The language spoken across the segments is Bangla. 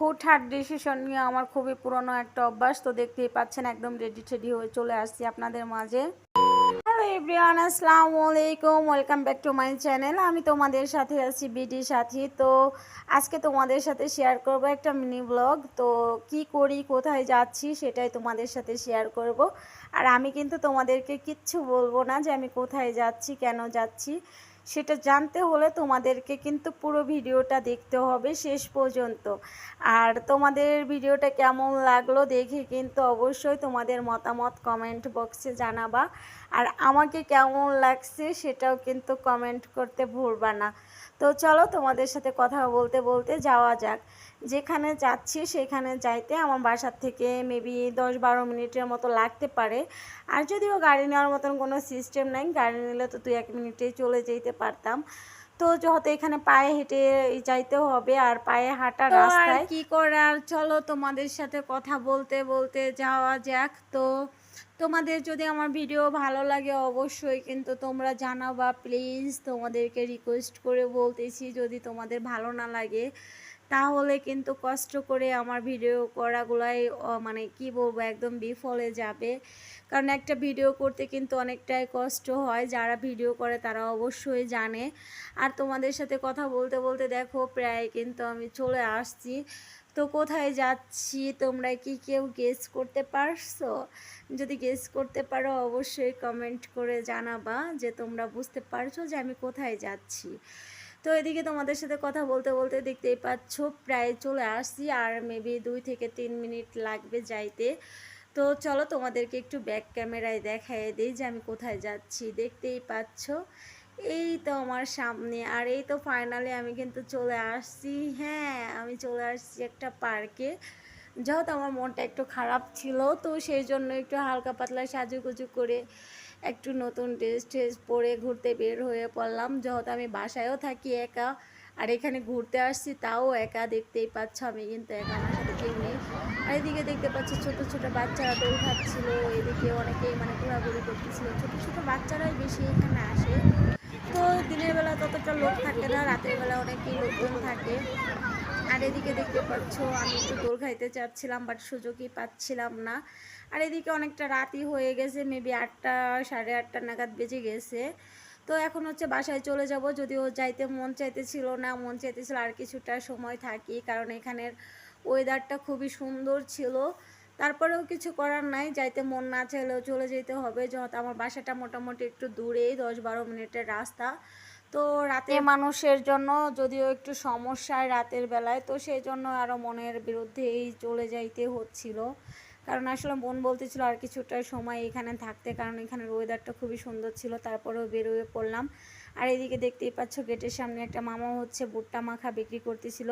হুটহাট ডিসিশন নিয়ে আমার খুবই পুরনো একটা অভ্যাস। তো দেখতেই পাচ্ছেন একদম রেডি টেডি হয়ে চলে আসছি আপনাদের মাঝে। হ্যালো এভরিওয়ান আসসালামু আলাইকুম। Welcome back to my channel আমি তোমাদের সাথে আছি বিডি সাথী। তো আজকে তোমাদের সাথে শেয়ার করব একটা মিনি ব্লগ তো কি করি, কোথায় যাচ্ছি সেটাই তোমাদের সাথে শেয়ার করব। আর আমি কিন্তু তোমাদেরকে কিচ্ছু বলব না যে আমি কোথায় যাচ্ছি, কেন যাচ্ছি। সেটা জানতে হলে তোমাদেরকে কিন্তু পুরো ভিডিওটা দেখতে হবে শেষ পর্যন্ত। আর তোমাদের ভিডিওটা কেমন লাগল দেখে কিন্তু অবশ্যই তোমাদের মতামত কমেন্ট বক্সে জানাবা। আর আমাকে কেমন লাগছে সেটাও কিন্তু কমেন্ট করতে ভুলবা না। তো চলো তোমাদের সাথে কথা বলতে বলতে যাওয়া যাক। যেখানে যাচ্ছি সেখানে যাইতে আমার বাসার থেকে মেবি দশ বারো মিনিটের মতো লাগতে পারে। আর যদিও গাড়ি নেওয়ার মতন কোনো সিস্টেম নাই, গাড়ি নিলে তো তুই এক মিনিটেই চলে যেতে পারতাম। তো যেহেতু এখানে পায়ে হেঁটে যাইতে হবে আর পায়ে হাঁটা রাস্তায়। কি করার? চলো তোমাদের সাথে কথা বলতে বলতে যাওয়া যাক। তো তোমাদের যদি আমার ভিডিও ভালো লাগে অবশ্যই কিন্তু তোমরা জানাবা প্লিজ তোমাদেরকে রিকোয়েস্ট করে বলতেছি। যদি তোমাদের ভালো না লাগে তাহলে কিন্তু কষ্ট করে আমার ভিডিও করাগুলাই মানে কি বলব, একদম বিফলে যাবে। কারণ একটা ভিডিও করতে কিন্তু অনেকটাই কষ্ট হয়। যারা ভিডিও করে তারা অবশ্যই জানে। আর তোমাদের সাথে কথা বলতে বলতে দেখো, প্রায় কিন্তু আমি চলে আসছি। তো কোথায় যাচ্ছি? তোমরা কি কেউ গেস করতে পারছ? যদি গেস করতে পারো, অবশ্যই কমেন্ট করে জানাবা যে তোমরা বুঝতে পারছ যে আমি কোথায় যাচ্ছি। তো এদিকে তোমাদের সাথে কথা বলতে বলতে দেখতেই পাচ্ছ, প্রায় চলে আসছি আর মেবি দুই থেকে তিন মিনিট লাগবে যাইতে। তো চলো তোমাদেরকে একটু ব্যাক ক্যামেরায় দেখাই দিই যে আমি কোথায় যাচ্ছি। দেখতেই পাচ্ছ, এই তো আমার সামনে আর এই তো ফাইনালি আমি কিন্তু চলে আসছি। হ্যাঁ আমি চলে আসছি একটা পার্কে যেহেতু আমার মনটা একটু খারাপ ছিল, তো সেই জন্য একটু হালকা পাতলা সাজুগুজু করে একটু নতুন ড্রেস ট্রেস পরে ঘুরতে বের হয়ে পড়লাম। যেহেতু আমি বাসায়ও থাকি একা, আর এখানে ঘুরতে আসছি, তাও একা দেখতেই পাচ্ছ আমি কিন্তু একা আমার সাথে কেউ নেই। আর এদিকে দেখতে পাচ্ছ ছোট ছিল বাচ্চারা খাচ্ছিল এদিকে অনেকেই মানে ঘোরাঘুরি করতেছিল। ছোট ছোট বাচ্চারাই বেশি এখানে আসে। তো দিনের বেলা ততটা লোক থাকে না, রাতের বেলা অনেকেই লোকজন থাকে। আর এদিকে দেখতে পাচ্ছ, আমি একটু দোল খাইতে চাচ্ছিলাম বাট সুযোগই পাচ্ছিলাম না। আর এদিকে অনেকটা রাতই হয়ে গেছে মেবি আটটা, সাড়ে আটটা নাগাদ বেজে গেছে। তো এখন হচ্ছে বাসায় চলে যাব, যদিও যাইতে মন চাইতেছিল না, মন চাইতেছিল আর কিছুটা সময় থাকি, কারণ এখানের ওয়েদারটা খুবই সুন্দর ছিল। তারপরেও কিছু করার নাই, যাইতে মন না চাইলেও চলে যেতে হবে, যেহেতু আমার বাসাটা মোটামুটি একটু দূরেই, দশ বারো মিনিটের রাস্তা। তো রাতে মানুষের জন্য যদিও একটু সমস্যায় রাতের বেলায়, তো সেই জন্য আরও মনের বিরুদ্ধেই চলে যাইতে হচ্ছিল। কারণ আসলে মন বলতেছিল আর কিছুটা সময় এখানে থাকতে, কারণ এখানের ওয়েদারটা খুবই সুন্দর ছিল, তারপরেও বেরোয়ে পড়লাম। আর এদিকে দেখতেই পাচ্ছ গেটের সামনে একটা মামা হচ্ছে ভুট্টা মাখা বিক্রি করতেছিল।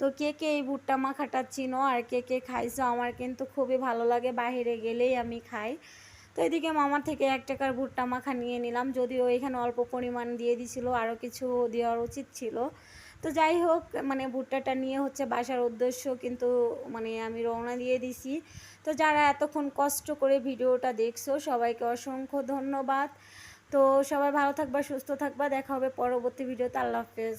তো কে কে এই ভুট্টা মাখাটা চিনো আর কে কে খাইছো? আমার কিন্তু খুবই ভালো লাগে, বাইরে গেলেই আমি খাই। তো এদিকে মামার থেকে এক টাকার ভুট্টা মাখা নিয়ে নিলাম, যদিও এখানে অল্প পরিমাণ দিয়ে দিছিল আরও কিছু দেওয়ার উচিত ছিল। তো যাই হোক মানে ভুট্টাটা নিয়ে হচ্ছে বাসার উদ্দেশ্য কিন্তু মানে আমি রওনা দিয়ে দিছি। তো যারা এতক্ষণ কষ্ট করে ভিডিওটা দেখছ, সবাইকে অসংখ্য ধন্যবাদ। তো সবাই ভালো থাকবা, সুস্থ থাকবা, দেখা হবে পরবর্তী ভিডিওতে, আল্লাহ হাফেজ।